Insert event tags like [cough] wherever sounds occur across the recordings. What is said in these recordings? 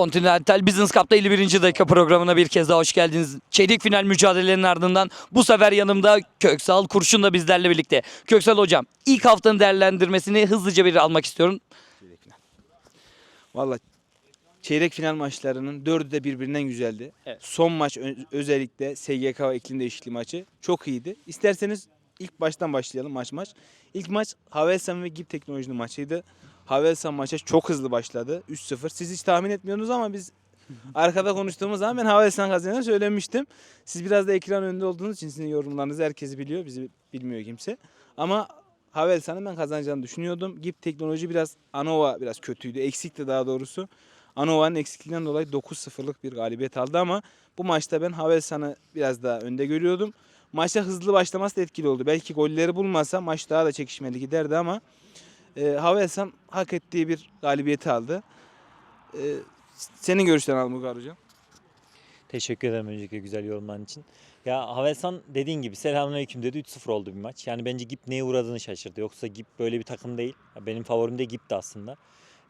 Continental Business Cup'ta 51. dakika programına bir kez daha hoş geldiniz. Çeyrek final mücadelelerinin ardından bu sefer yanımda Köksal Kurşun da bizlerle birlikte. Köksal hocam ilk haftanın değerlendirmesini hızlıca bir almak istiyorum. Valla çeyrek final maçlarının dördü de birbirinden güzeldi. Evet. Son maç özellikle SGK ve iklim değişikliği maçı çok iyiydi. İsterseniz ilk baştan başlayalım maç maç. İlk maç Havelsan ve GİP Teknoloji'nin maçıydı. Havelsan maça çok hızlı başladı. 3-0. Siz hiç tahmin etmiyordunuz ama biz arkada konuştuğumuz zaman ben Havelsan kazanacağını söylemiştim. Siz biraz da ekran önünde olduğunuz için sizin yorumlarınızı herkes biliyor. Bizi bilmiyor kimse. Ama Havelsan'ın ben kazanacağını düşünüyordum. GİP Teknoloji biraz Anova biraz kötüydü. Eksikti daha doğrusu. Anova'nın eksikliğinden dolayı 9-0'lık bir galibiyet aldı ama bu maçta ben Havelsan'ı biraz daha önde görüyordum. Maçta hızlı başlaması da etkili oldu. Belki golleri bulmasa maç daha da çekişmeli giderdi ama e, Havelsan hak ettiği bir galibiyeti aldı. E, senin görüşlerini alalım Uygar Hocam. Teşekkür ederim öncelikle güzel yorumların için. Ya Havelsan dediğin gibi selamünaleyküm dedi 3-0 oldu bir maç. Yani bence Gip neye uğradığını şaşırdı. Yoksa Gip böyle bir takım değil. Benim favorim de Gip'ti aslında.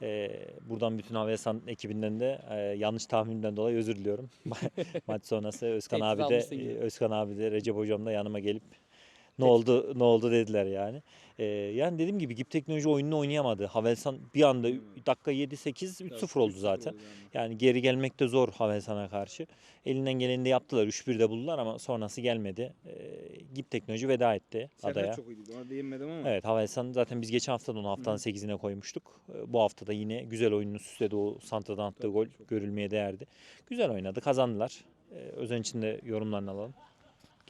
Ee, buradan bütün Havelsan ekibinden de e, yanlış tahminimden dolayı özür diliyorum. [laughs] maç sonrası Özkan abi de e, Özkan abi de Recep hocam da yanıma gelip ne oldu ne oldu dediler yani. Ee, yani dediğim gibi Gip teknoloji oyununu oynayamadı. Havelsan bir anda dakika 7-8 3-0 oldu zaten. Yani geri gelmek de zor Havelsan'a karşı. Elinden geleni de yaptılar. 3-1'de buldular ama sonrası gelmedi. Ee, Gip Teknoloji veda etti adaya. çok iyiydi. Ona değinmedim ama. Evet Havelsan zaten biz geçen hafta da onu haftanın 8'ine koymuştuk. Ee, Bu hafta da yine güzel oyununu süsledi. O Santra'dan attığı gol görülmeye değerdi. Güzel oynadı. Kazandılar. Ee, Özen için de yorumlarını alalım.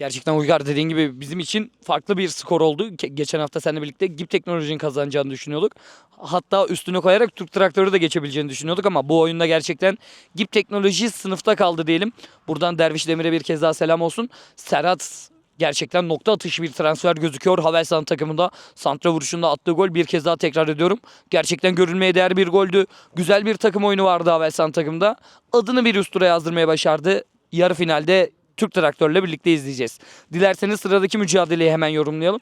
Gerçekten Uygar dediğin gibi bizim için farklı bir skor oldu. Geçen hafta seninle birlikte GİP Teknoloji'nin kazanacağını düşünüyorduk. Hatta üstüne koyarak Türk Traktörü de geçebileceğini düşünüyorduk ama bu oyunda gerçekten GİP Teknoloji sınıfta kaldı diyelim. Buradan Derviş Demir'e bir kez daha selam olsun. Serhat gerçekten nokta atışı bir transfer gözüküyor. Havelsan takımında santra vuruşunda attığı gol bir kez daha tekrar ediyorum. Gerçekten görülmeye değer bir goldü. Güzel bir takım oyunu vardı Havelsan takımda. Adını bir üst tura yazdırmaya başardı. Yarı finalde Türk Traktör'le birlikte izleyeceğiz. Dilerseniz sıradaki mücadeleyi hemen yorumlayalım.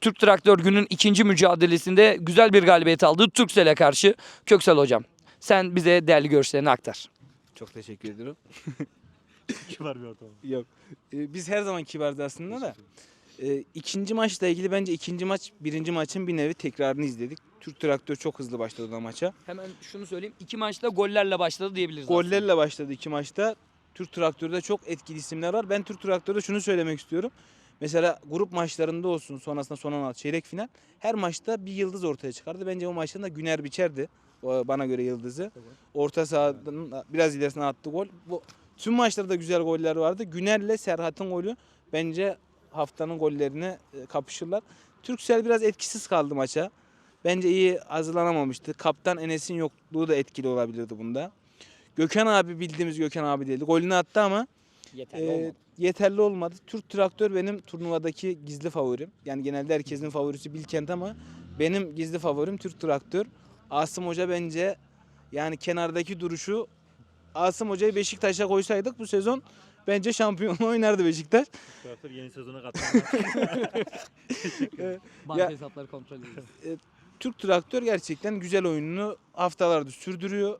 Türk Traktör günün ikinci mücadelesinde güzel bir galibiyet aldı Turkcell'e karşı. Köksal hocam sen bize değerli görüşlerini aktar. Çok teşekkür ediyorum. [laughs] Kibar bir ortam. Yok. Ee, biz her zaman kibarız aslında da. Ee, ikinci maçla ilgili bence ikinci maç birinci maçın bir nevi tekrarını izledik. Türk Traktör çok hızlı başladı o maça. Hemen şunu söyleyeyim. iki maçta gollerle başladı diyebiliriz. Gollerle başladı iki maçta. Türk Traktör'de çok etkili isimler var. Ben Türk Traktör'de şunu söylemek istiyorum. Mesela grup maçlarında olsun sonrasında son 16 çeyrek final her maçta bir yıldız ortaya çıkardı. Bence o maçta da Güner Biçer'di. Bana göre yıldızı. Orta sahanın biraz ilerisine attı gol. Bu tüm maçlarda güzel goller vardı. Güner'le Serhat'ın golü bence haftanın gollerine e, kapışırlar. Türksel biraz etkisiz kaldı maça. Bence iyi hazırlanamamıştı. Kaptan Enes'in yokluğu da etkili olabilirdi bunda. Gökhan abi bildiğimiz Gökhan abi değildi. Golünü attı ama Yeterli e, olmadı. yeterli olmadı. Türk Traktör benim turnuvadaki gizli favorim. Yani genelde herkesin favorisi Bilkent ama benim gizli favorim Türk Traktör. Asım Hoca bence yani kenardaki duruşu Asım Hoca'yı Beşiktaş'a koysaydık bu sezon bence şampiyonluğu [laughs] oynardı Beşiktaş. Traktör yeni sezona katıldı. [laughs] Banka hesapları kontrol edeceğiz. Türk Traktör gerçekten güzel oyununu haftalardır sürdürüyor.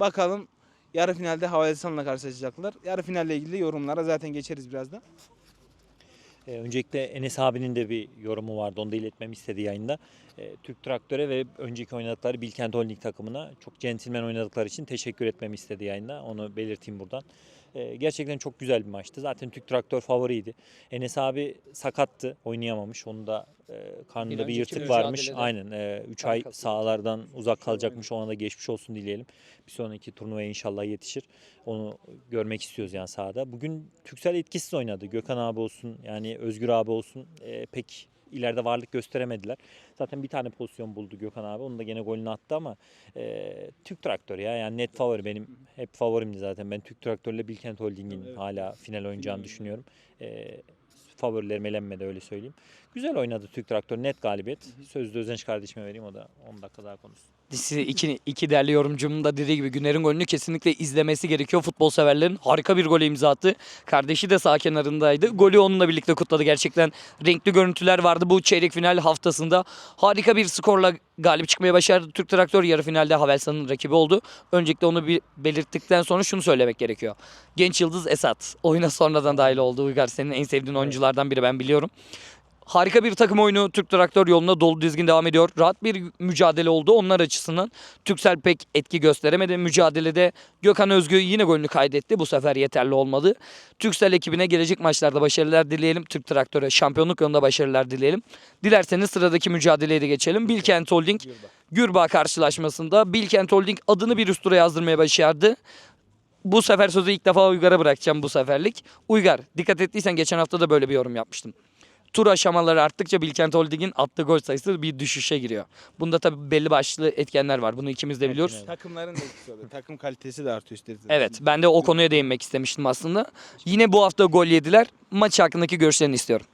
Bakalım yarı finalde Havelsan'la karşılaşacaklar. Yarı finalle ilgili yorumlara zaten geçeriz birazdan. Ee, öncelikle Enes abinin de bir yorumu vardı. Onu da iletmemi istedi yayında. Ee, Türk Traktör'e ve önceki oynadıkları Bilkent Holding takımına çok centilmen oynadıkları için teşekkür etmemi istedi yayında. Onu belirteyim buradan. Ee, gerçekten çok güzel bir maçtı. Zaten Türk Traktör favoriydi. Enes abi sakattı. Oynayamamış. Onun da e, karnında Bir bir, yırtık varmış. Aynen. 3 ay kankası. sahalardan uzak kalacakmış. Ona da geçmiş olsun dileyelim. Bir sonraki turnuvaya inşallah yetişir. Onu görmek istiyoruz yani sahada. Bugün Türksel etkisiz oynadı. Gökhan abi olsun yani Özgür abi olsun e, pek ileride varlık gösteremediler. Zaten bir tane pozisyon buldu Gökhan abi. Onu da gene golünü attı ama e, Türk Traktör ya yani net favori benim. Hep favorimdi zaten. Ben Türk Traktör'le Bilkent Holding'in hala final oynayacağını düşünüyorum. E, favorilerim elenmedi öyle söyleyeyim. Güzel oynadı Türk Traktör. Net galibiyet. Sözde Özenç kardeşime vereyim o da 10 dakika daha konuşsun. Size iki, iki değerli yorumcumun da dediği gibi Güner'in golünü kesinlikle izlemesi gerekiyor futbol severlerin. Harika bir gol imza attı. Kardeşi de sağ kenarındaydı. Golü onunla birlikte kutladı. Gerçekten renkli görüntüler vardı bu çeyrek final haftasında. Harika bir skorla galip çıkmaya başardı. Türk Traktör yarı finalde Havelsan'ın rakibi oldu. Öncelikle onu bir belirttikten sonra şunu söylemek gerekiyor. Genç yıldız Esat. Oyuna sonradan dahil oldu. Uygar senin en sevdiğin oyunculardan biri ben biliyorum. Harika bir takım oyunu Türk Traktör yolunda dolu dizgin devam ediyor. Rahat bir mücadele oldu onlar açısından. Türksel pek etki gösteremedi. Mücadelede Gökhan Özgü yine golünü kaydetti. Bu sefer yeterli olmadı. Türksel ekibine gelecek maçlarda başarılar dileyelim. Türk Traktör'e şampiyonluk yolunda başarılar dileyelim. Dilerseniz sıradaki mücadeleye de geçelim. Bilkent Holding Gürbağ karşılaşmasında Bilkent Holding adını bir üst tura yazdırmaya başardı. Bu sefer sözü ilk defa Uygar'a bırakacağım bu seferlik. Uygar dikkat ettiysen geçen hafta da böyle bir yorum yapmıştım. Tur aşamaları arttıkça Bilkent Holding'in attığı gol sayısı bir düşüşe giriyor. Bunda tabii belli başlı etkenler var. Bunu ikimiz de biliyoruz. Takımların da etkisi oluyor. Takım kalitesi de artıyor istemez. Evet ben de o konuya değinmek istemiştim aslında. Yine bu hafta gol yediler. Maç hakkındaki görüşlerini istiyorum.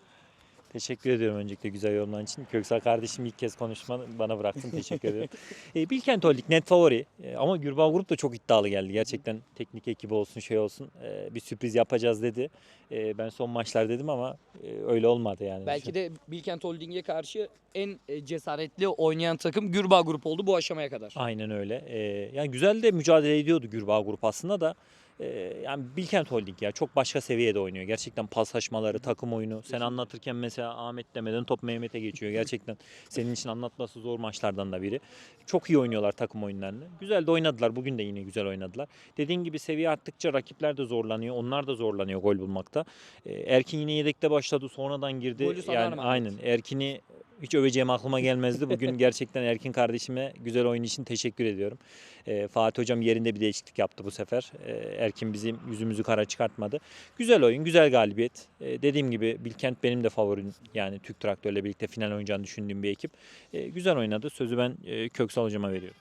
Teşekkür ediyorum öncelikle güzel yorumlar için. Köksal kardeşim ilk kez konuşma bana bıraktın. Teşekkür ederim. [laughs] E, Bilkent Holding net favori. E, ama Gürbağ Grup da çok iddialı geldi. Gerçekten teknik ekibi olsun şey olsun. e, bir sürpriz yapacağız dedi. E, ben son maçlar dedim ama e, öyle olmadı yani. Belki [laughs] de Bilkent Holding'e karşı en e, cesaretli oynayan takım Gürbağ Grup oldu bu aşamaya kadar. Aynen öyle. E, yani güzel de mücadele ediyordu Gürbağ Grup aslında da. E, yani Bilkent Holding ya çok başka seviyede oynuyor. Gerçekten paslaşmaları, takım oyunu. Sen anlatırken mesela Ahmet demeden top Mehmet'e geçiyor. Gerçekten [laughs] senin için anlatması zor maçlardan da biri. Çok iyi oynuyorlar takım oyunlarını. Güzel de oynadılar. Bugün de yine güzel oynadılar. Dediğin gibi seviye arttıkça rakipler de zorlanıyor. Onlar da zorlanıyor gol bulmakta. E, Erkin yine yedekte başladı. Sonradan girdi. Golü yani aynen. Erkin'i hiç öveceğim aklıma gelmezdi. Bugün gerçekten Erkin kardeşime güzel oyun için teşekkür ediyorum. E, Fatih hocam yerinde bir değişiklik yaptı bu sefer. E, Erkin bizim yüzümüzü kara çıkartmadı. Güzel oyun, güzel galibiyet. E, dediğim gibi Bilkent benim de favorim. Yani Türk Traktör'le birlikte final oynayacağını düşündüğüm bir ekip. E, güzel oynadı. Sözü ben e, Köksal hocama veriyorum.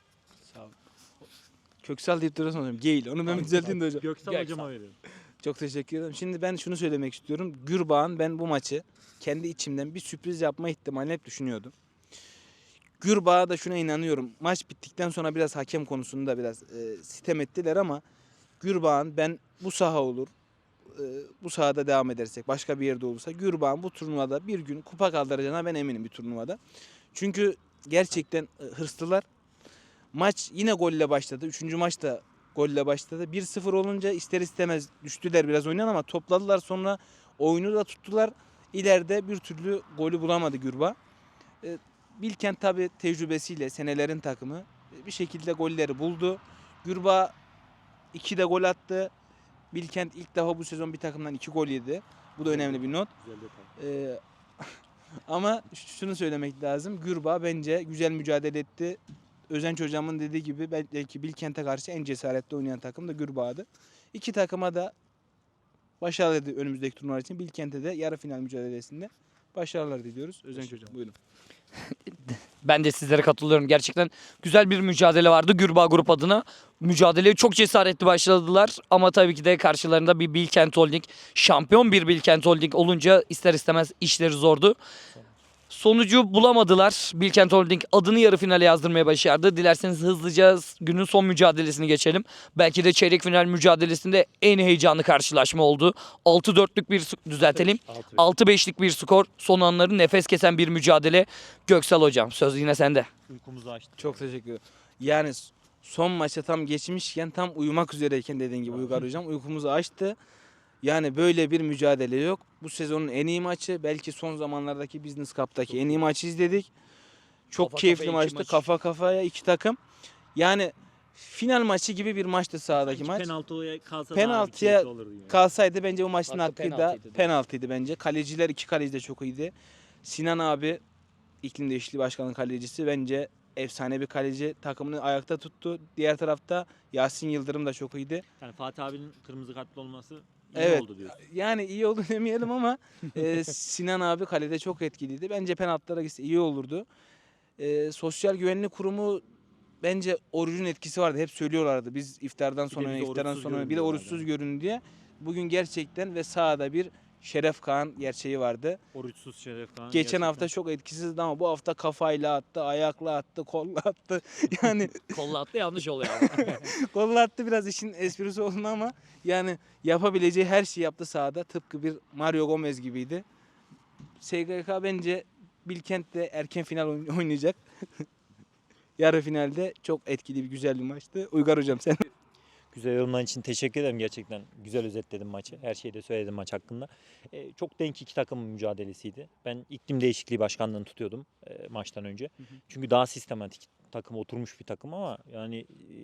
Sağ ol. Köksal deyip duruyorsun hocam. Geyil. Onu ben düzelteyim de hocam. Göksal. hocama veriyorum. Çok teşekkür ederim. Şimdi ben şunu söylemek istiyorum. Gürbağ'ın ben bu maçı kendi içimden bir sürpriz yapma ihtimalini hep düşünüyordum. Gürbağ'a da şuna inanıyorum. Maç bittikten sonra biraz hakem konusunda biraz e, sitem ettiler ama Gürbağ'ın ben bu saha olur, e, bu sahada devam edersek başka bir yerde olursa Gürbağ'ın bu turnuvada bir gün kupa kaldıracağına ben eminim bir turnuvada. Çünkü gerçekten e, hırslılar. Maç yine golle başladı. Üçüncü maç da golle başladı. 1-0 olunca ister istemez düştüler biraz oynayan ama topladılar sonra oyunu da tuttular. İleride bir türlü golü bulamadı Gürbağ. E, Bilkent tabi tecrübesiyle senelerin takımı bir şekilde golleri buldu. Gürbağ 2 de gol attı. Bilkent ilk defa bu sezon bir takımdan 2 gol yedi. Bu da önemli bir not. Ee, [laughs] ama şunu söylemek lazım. Gürbağ bence güzel mücadele etti. Özenç hocamın dediği gibi belki Bilkent'e karşı en cesaretli oynayan takım da Gürbağ'dı. İki takıma da başarılı önümüzdeki turnuva için. Bilkent'e de yarı final mücadelesinde başarılar diliyoruz. Özenç hocam buyurun. [laughs] Ben de sizlere katılıyorum. Gerçekten güzel bir mücadele vardı Gürbağ Grup adına. Mücadeleye çok cesaretli başladılar ama tabii ki de karşılarında bir Bilkent Holding, şampiyon bir Bilkent Holding olunca ister istemez işleri zordu. Sonucu bulamadılar. Bilkent Holding adını yarı finale yazdırmaya başardı. Dilerseniz hızlıca günün son mücadelesini geçelim. Belki de çeyrek final mücadelesinde en heyecanlı karşılaşma oldu. 6-4'lük bir düzeltelim. 6-5'lik bir skor. Son anları nefes kesen bir mücadele. Göksel hocam söz yine sende. Uykumuzu açtık. Çok teşekkür ederim. Yani son maça tam geçmişken tam uyumak üzereyken dediğin gibi Uygar hocam uykumuzu açtı. Yani böyle bir mücadele yok. Bu sezonun en iyi maçı. Belki son zamanlardaki Business Cup'taki en iyi maçı izledik. Çok Kafa keyifli iki maçtı. maç. Kafa kafaya iki takım. Yani final maçı gibi bir maçtı sahadaki maç. Penaltıya kalsa Penaltıya yani. Kalsaydı bence bu maçın Hakkı hakkı da penaltıydı. penaltıydı bence. Kaleciler iki kaleci de çok iyiydi. Sinan abi iklim değişikliği başkanlığı kalecisi bence efsane bir kaleci. Takımını ayakta tuttu. Diğer tarafta Yasin Yıldırım da çok iyiydi. Yani Fatih abinin kırmızı kartlı olması iyi Evet. oldu diyorsun. Yani iyi oldu [laughs] demeyelim ama e, Sinan abi kalede çok etkiliydi. Bence penaltılara gitse iyi olurdu. E, Sosyal Güvenlik Kurumu bence orucun etkisi vardı. Hep söylüyorlardı. Biz iftardan de sonra bize iftardan oruçsuz sonra bir de oruçsuz görün diye. Bugün gerçekten ve sahada bir Şeref Kaan gerçeği vardı. Oruçsuz Şeref Kaan. Geçen hafta çok etkisizdi ama bu hafta kafayla attı, ayakla attı, kolla attı. [laughs] Yani [laughs] Kolla attı yanlış oluyor ama. [laughs] kolla attı biraz işin esprisi oldu ama yani yapabileceği her şeyi yaptı sahada. Tıpkı bir Mario Gomez gibiydi. SGK bence Bilkent'te erken final oyn- oynayacak. Yarı finalde çok etkili bir güzel bir maçtı. Uygar hocam sen Güzel yorumlar için teşekkür ederim gerçekten. Güzel özetledim maçı. Her şeyi de söyledim maç hakkında. Ee, çok denk iki takımın mücadelesiydi. Ben iklim değişikliği başkanlığını tutuyordum e, maçtan önce. Çünkü daha sistematik takım oturmuş bir takım ama yani e,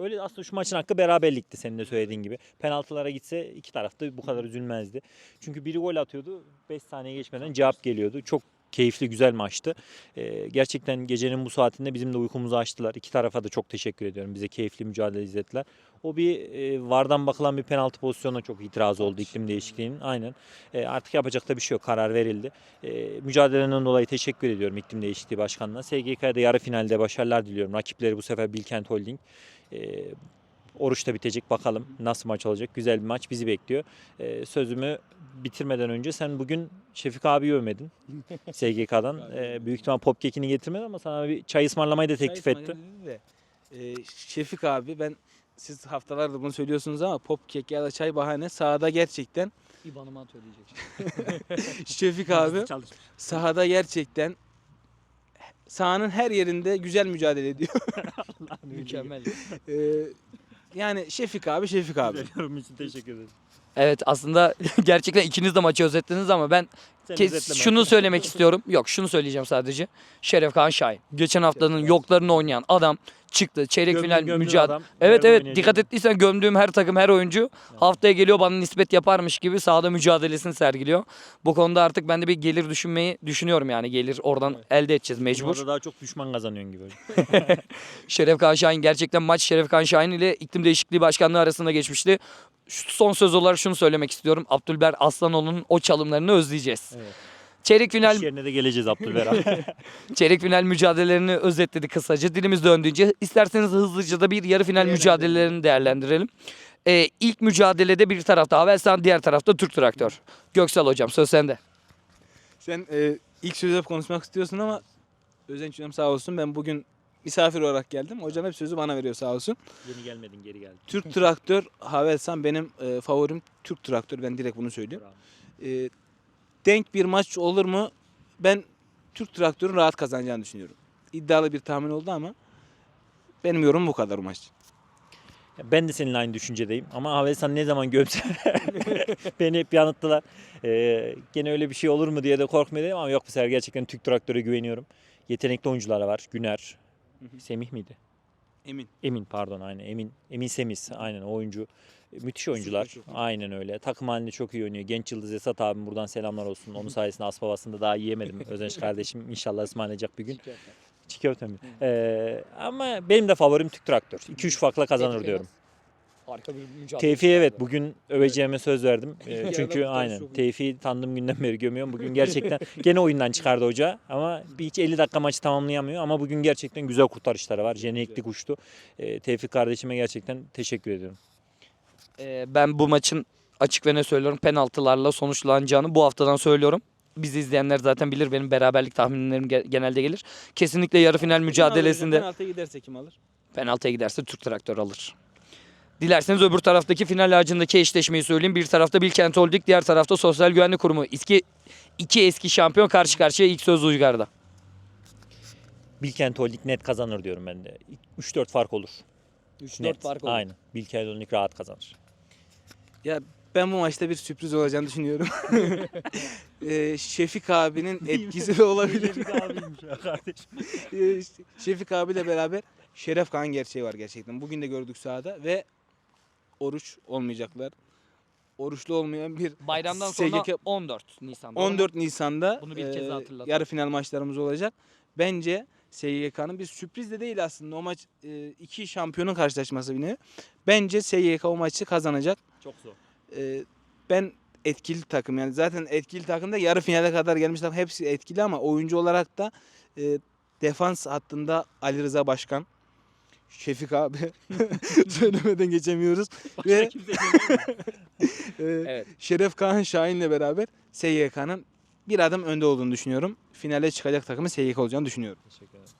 öyle aslında şu maçın hakkı beraberlikti senin de söylediğin gibi. Penaltılara gitse iki taraf da bu kadar üzülmezdi. Çünkü biri gol atıyordu 5 saniye geçmeden cevap geliyordu. Çok keyifli güzel maçtı. Ee, gerçekten gecenin bu saatinde bizim de uykumuzu açtılar. İki tarafa da çok teşekkür ediyorum. Bize keyifli mücadele izlettiler. O bir e, vardan bakılan bir penaltı pozisyonuna çok itiraz oldu iklim değişikliğinin. Aynen. E, artık yapacak da bir şey yok. Karar verildi. E, mücadelenen dolayı teşekkür ediyorum iklim değişikliği başkanına. SGK'ya da yarı finalde başarılar diliyorum. Rakipleri bu sefer Bilkent Holding. E, oruç da bitecek. Bakalım nasıl maç olacak. Güzel bir maç bizi bekliyor. E, sözümü bitirmeden önce sen bugün Şefik abi övmedin [laughs] SGK'dan. E, büyük ihtimal pop kekini getirmedi ama sana bir çay ısmarlamayı da teklif etti. De, e, Şefik abi ben siz haftalardır bunu söylüyorsunuz ama pop kek ya da çay bahane sahada gerçekten İban'ıma diyecek. [laughs] Şefik abi sahada gerçekten sahanın her yerinde güzel mücadele ediyor. [laughs] Mükemmel. E, yani Şefik abi Şefik abi. Yorum için teşekkür ederim. Evet aslında [laughs] gerçekten ikiniz de maçı özetlediniz ama ben Kes, şunu söylemek istiyorum. Yok şunu söyleyeceğim sadece. Şeref Kaan Şahin. Geçen haftanın yoklarını oynayan adam çıktı. Çeyrek Gömdüğün- final gömdüğün mücadele. adam Evet nerede evet oynayacak? dikkat ettiysen gömdüğüm her takım her oyuncu haftaya geliyor bana nispet yaparmış gibi sahada mücadelesini sergiliyor. Bu konuda artık ben de bir gelir düşünmeyi düşünüyorum yani gelir oradan elde edeceğiz mecbur. Orada daha çok düşman kazanıyorsun gibi. [laughs] Şeref Kaan Şahin gerçekten maç Şeref Kaan Şahin ile iklim değişikliği başkanlığı arasında geçmişti. Şu son söz olarak şunu söylemek istiyorum. Abdülber Aslanoğlu'nun o çalımlarını özleyeceğiz. Evet. Çeyrek final İş yerine de geleceğiz Abdülber abi. [laughs] çeyrek final mücadelelerini özetledik kısaca. Dilimiz döndüğünce isterseniz hızlıca da bir yarı final mücadelelerini değerlendirelim. Ee, ilk mücadelede bir tarafta Avelsan, diğer tarafta Türk Traktör. Göksel hocam söz sende. Sen e, ilk sözü hep konuşmak istiyorsun ama Özenç hocam sağ olsun ben bugün misafir olarak geldim. Hocam hep sözü bana veriyor sağ olsun. Yeni gelmedin geri geldin. Türk Traktör Havelsan benim e, favorim Türk Traktör ben direkt bunu söyleyeyim. E, denk bir maç olur mu? Ben Türk Traktör'ün rahat kazanacağını düşünüyorum. İddialı bir tahmin oldu ama benim yorumum bu kadar maç. Ben de seninle aynı düşüncedeyim ama Havelsan ne zaman gömse [laughs] beni hep yanılttılar. Ee, gene öyle bir şey olur mu diye de korkmadım ama yok bu sefer gerçekten Türk Traktör'e güveniyorum. Yetenekli oyuncular var. Güner. Semih miydi? Emin. Emin pardon aynen Emin. Emin Semiz aynen o oyuncu. Müthiş oyuncular. Aynen öyle. Takım halinde çok iyi oynuyor. Genç Yıldız Esat abim buradan selamlar olsun. Onun sayesinde Aspavası'nda daha yiyemedim. [laughs] Özenç kardeşim inşallah ısmarlayacak bir gün. Çiğ köfte mi? Ee, ama benim de favorim Türk Traktör. 2-3 farkla kazanır diyorum. Harika bir mücadele. Tevfik'e evet bugün öveceğime söz verdim. Ee, [laughs] çünkü aynen. Tevfik'i tanıdığım günden beri gömüyorum. Bugün gerçekten [laughs] gene oyundan çıkardı hoca ama bir hiç 50 dakika maçı tamamlayamıyor ama bugün gerçekten güzel kurtarışları var. Jeneriklik uçtu. Ee, Tevfik kardeşime gerçekten teşekkür ediyorum. Ee, ben bu maçın açık ve ne söylüyorum penaltılarla sonuçlanacağını bu haftadan söylüyorum. Bizi izleyenler zaten bilir benim beraberlik tahminlerim ge- genelde gelir. Kesinlikle yarı final mücadelesinde Penaltıya giderse kim alır? penaltıya giderse Türk Traktör alır. Dilerseniz öbür taraftaki final ağacındaki eşleşmeyi söyleyeyim. Bir tarafta Bilkent Holding, diğer tarafta Sosyal Güvenlik Kurumu. İki, iki eski şampiyon karşı karşıya ilk söz Uygar'da. Bilkent Holding net kazanır diyorum ben de. 3-4 fark olur. 3-4 Net. fark olur. Aynen. Bilkent Holding rahat kazanır. Ya ben bu maçta bir sürpriz olacağını düşünüyorum. [laughs] Ee, Şefik abinin etkisi de olabilir. Ee, Şefik abiyle beraber Şeref Kaan gerçeği var gerçekten. Bugün de gördük sahada ve oruç olmayacaklar. Oruçlu olmayan bir Bayramdan sonra SGK 14 Nisan. doğru mu? 14 Nisan'da Bunu bir kez e, daha hatırlatalım. yarı final maçlarımız olacak. Bence SGK'nın bir sürpriz de değil aslında. O maç e, iki şampiyonun karşılaşması nevi. Bence SGK o maçı kazanacak. Çok zor. E, ben etkili takım yani zaten etkili takımda yarı finale kadar gelmiş takım hepsi etkili ama oyuncu olarak da e, defans hattında Ali Rıza Başkan, Şefik abi [laughs] söylemeden geçemiyoruz ve Ee, [laughs] Evet. Şeref Kaan Şahin'le beraber SGK'nın bir adım önde olduğunu düşünüyorum. Finale çıkacak takımın SGK olacağını düşünüyorum. Teşekkür ederim.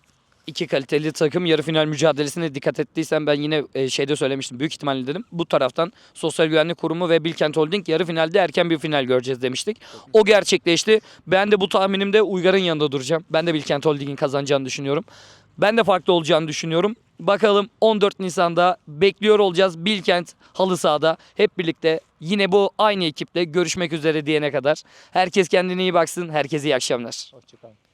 İki kaliteli takım yarı final mücadelesine dikkat ettiysen ben yine e, şeyde söylemiştim. Büyük ihtimalle dedim. Bu taraftan Sosyal Güvenlik Kurumu ve Bilkent Holding yarı finalde erken bir final göreceğiz demiştik. O gerçekleşti. Ben de bu tahminimde Uygar'ın yanında duracağım. Ben de Bilkent Holding'in kazanacağını düşünüyorum. Ben de farklı olacağını düşünüyorum. Bakalım 14 Nisan'da bekliyor olacağız Bilkent halı sahada. Hep birlikte yine bu aynı ekiple görüşmek üzere diyene kadar. Herkes kendine iyi baksın. Herkese iyi akşamlar. Hoşçakalın.